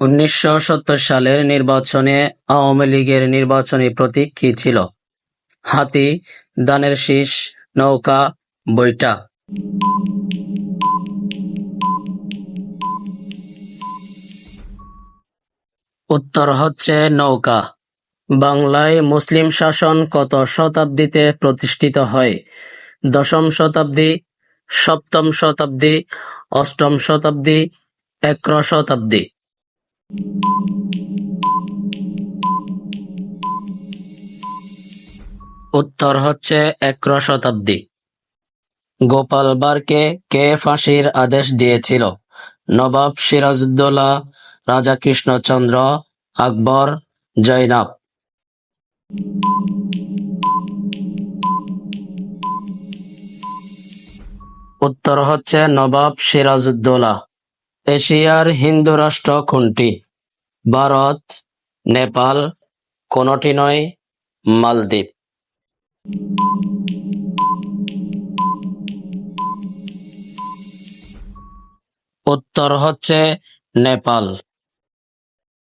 উনিশশো সত্তর সালের নির্বাচনে আওয়ামী লীগের নির্বাচনী প্রতীক কি ছিল? হাতি, দানের শীষ, নৌকা, বৈঠা। উত্তর হচ্ছে নৌকা। বাংলায় মুসলিম শাসন কত শতাব্দীতে প্রতিষ্ঠিত হয়? দশম শতাব্দী, সপ্তম শতাব্দী, অষ্টম শতাব্দী, একর শতাব্দী। উত্তর হচ্ছে একর শতাব্দী। গোপাল বারকে কে ফাঁসির আদেশ দিয়েছিল? নবাব সিরাজউদ্দৌলা, রাজা কৃষ্ণচন্দ্র, আকবর, জয়নাব। উত্তর হচ্ছে নবাব সিরাজউদ্দৌলা। এশিয়ার হিন্দু রাষ্ট্র কোনটি? ভারত, নেপাল, কোনটি নয়, মালদ্বীপ। উত্তর হচ্ছে নেপাল।